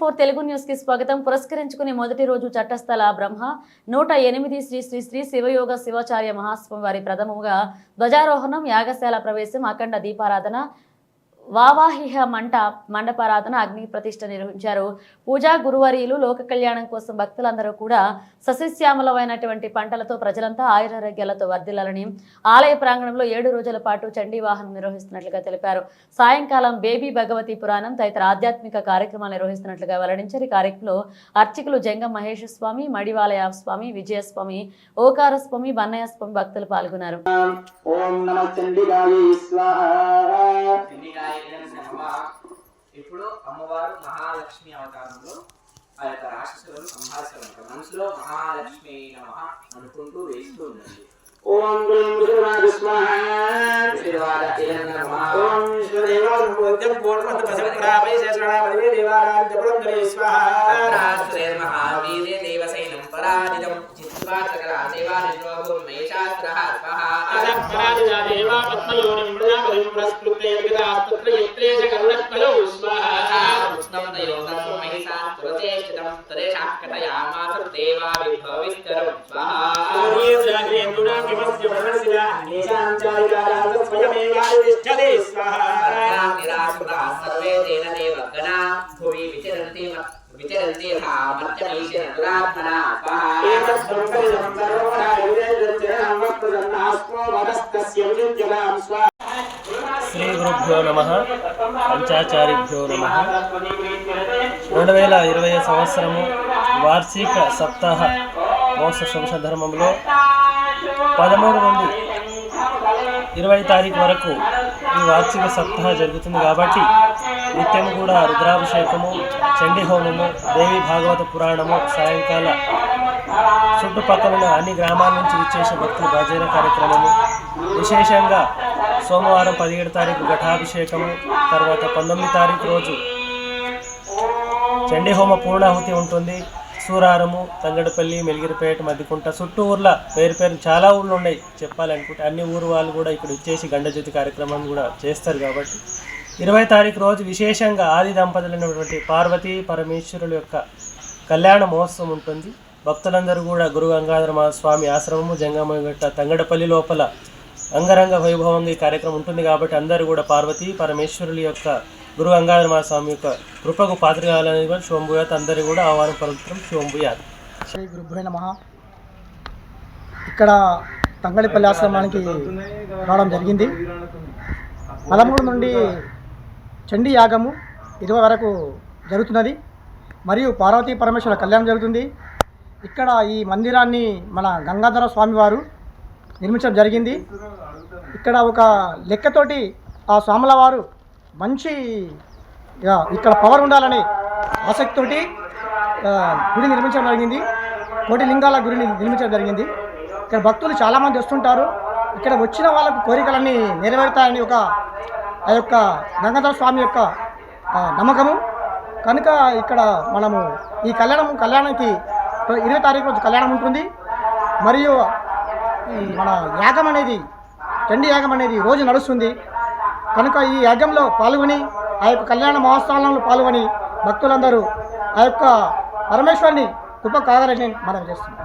Four Telugu న్యూస్కి స్వాగతం. పురస్కరించుకునే మొదటి రోజు చట్టస్థల బ్రహ్మ. నూట ఎనిమిది శ్రీ శ్రీ శ్రీ శివయోగ శివాచార్య మహాస్వామి వారి ప్రథమముగా ధ్వజారోహణం యాగశాల ప్రవేశం అఖండ దీపారాధన వావాహిహ మంట మండపారాధన అగ్ని ప్రతిష్ట నిర్వహించారు. పూజా గురువరీలు లోక కళ్యాణం కోసం భక్తులందరూ కూడా సస్యశ్యామలమైనటువంటి పంటలతో ప్రజలంతా ఆయురారోగ్యాలతో వర్ధిల్లాలని ఆలయ ప్రాంగణంలో ఏడు రోజుల పాటు చండీ వాహనం నిర్వహిస్తున్నట్లుగా తెలిపారు. సాయంకాలం బేబీ భగవతి పురాణం తదితర ఆధ్యాత్మిక కార్యక్రమాలు నిర్వహిస్తున్నట్లుగా వెల్లడించారు. ఈ కార్యక్రమంలో అర్చకులు జంగం మహేష్ స్వామి మడివాలయ స్వామి విజయస్వామి ఓకార స్వామి బన్నయ్య స్వామి భక్తులు పాల్గొన్నారు ఇప్పుడు అమ్మవారు మహాలక్ష్మి అవతారంలో ఆ యొక్క రాక్షసులను సంహారిస్తారు మనసులో మహాలక్ష్మి నమ అనుకుంటూ వేస్తూ ఉండండి. ఓం దేవసైనం పరాజితం. చిత్వా సకల స్వాహ. విచరంతి దయోగం మహిషా తులసేష్టితం తదేషాః కథయామాస దేవా శ్రీ గురుభ్యో నమ పంచాచారిభ్యో నమ రెండు వేల ఇరవై సంవత్సరము వార్షిక సప్తాహ మోస శుభ ధర్మంలో పదమూడు నుండి ఇరవై తారీఖు వరకు వార్షిక సప్తాహ జరుగుతుంది కాబట్టి నిత్యం కూడా రుద్రాభిషేకము చండీ హోమము దేవి భాగవత పురాణము సాయంకాల చుట్టుపక్కల ఉన్న అన్ని గ్రామాల నుంచి విచ్చేసే భక్తుల భజన కార్యక్రమము విశేషంగా సోమవారం పదిహేడు తారీఖు ఘటాభిషేకము తర్వాత పంతొమ్మిది తారీఖు రోజు చండీ హోమ పూర్ణాహుతి ఉంటుంది. సూరారము తంగడపల్లి మెలిగిరిపేట మద్దికుంట చుట్టూ ఊర్ల పేరు పేరు చాలా ఊళ్ళు ఉన్నాయి చెప్పాలనుకుంటే. అన్ని ఊరు వాళ్ళు కూడా ఇక్కడ వచ్చేసి గండజ్యోతి కార్యక్రమం కూడా చేస్తారు కాబట్టి. ఇరవై తారీఖు రోజు విశేషంగా ఆది దంపతులైనటువంటి పార్వతీ పరమేశ్వరుల యొక్క కళ్యాణ మహోత్సవం ఉంటుంది. భక్తులందరూ కూడా గురు గంగాధర స్వామి ఆశ్రమము జంగమగట్ట తంగడపల్లి లోపల అంగరంగ వైభవంగా ఈ కార్యక్రమం ఉంటుంది కాబట్టి అందరూ కూడా పార్వతీ పరమేశ్వరుల యొక్క గురు గంగాధర మా స్వామి యొక్క కృపకు పాత్ర కావాలని కూడా శివంభూయాత్ అందరి కూడా ఆహ్వానం పలుకుతాం శివంభూయాత్ శ్రీ గురుభ్రై నమ. ఇక్కడ తంగళిపల్లి ఆశ్రమానికి రావడం జరిగింది. పదమూడు నుండి చండీ యాగము ఇరవై వరకు జరుగుతున్నది. మరియు పార్వతీ పరమేశ్వర కళ్యాణం జరుగుతుంది. ఇక్కడ ఈ మందిరాన్ని మన గంగాధర స్వామివారు నిర్మించడం జరిగింది. ఇక్కడ ఒక లెక్కతోటి ఆ స్వాముల వారు మంచి ఇక్కడ పవర్ ఉండాలని ఆసక్తితోటి గుడి నిర్మించడం జరిగింది. కోటి లింగాల గుడిని నిర్మించడం జరిగింది. ఇక్కడ భక్తులు చాలామంది వస్తుంటారు. ఇక్కడ వచ్చిన వాళ్ళకు కోరికలన్నీ నెరవేరుతాయని ఒక ఆ యొక్క గంగాధర స్వామి యొక్క నమ్మకము. కనుక ఇక్కడ మనము ఈ కళ్యాణం కళ్యాణానికి ఇరవై తారీఖు రోజు కళ్యాణం ఉంటుంది. మరియు మన యాగం అనేది చండీ యాగం అనేది రోజు నడుస్తుంది. కనుక ఈ యాగంలో పాల్గొని ఆ యొక్క కళ్యాణ మహోత్సవంలో పాల్గొని భక్తులందరూ ఆ యొక్క పరమేశ్వరుని కృప కావాలని మనం చేస్తున్నాం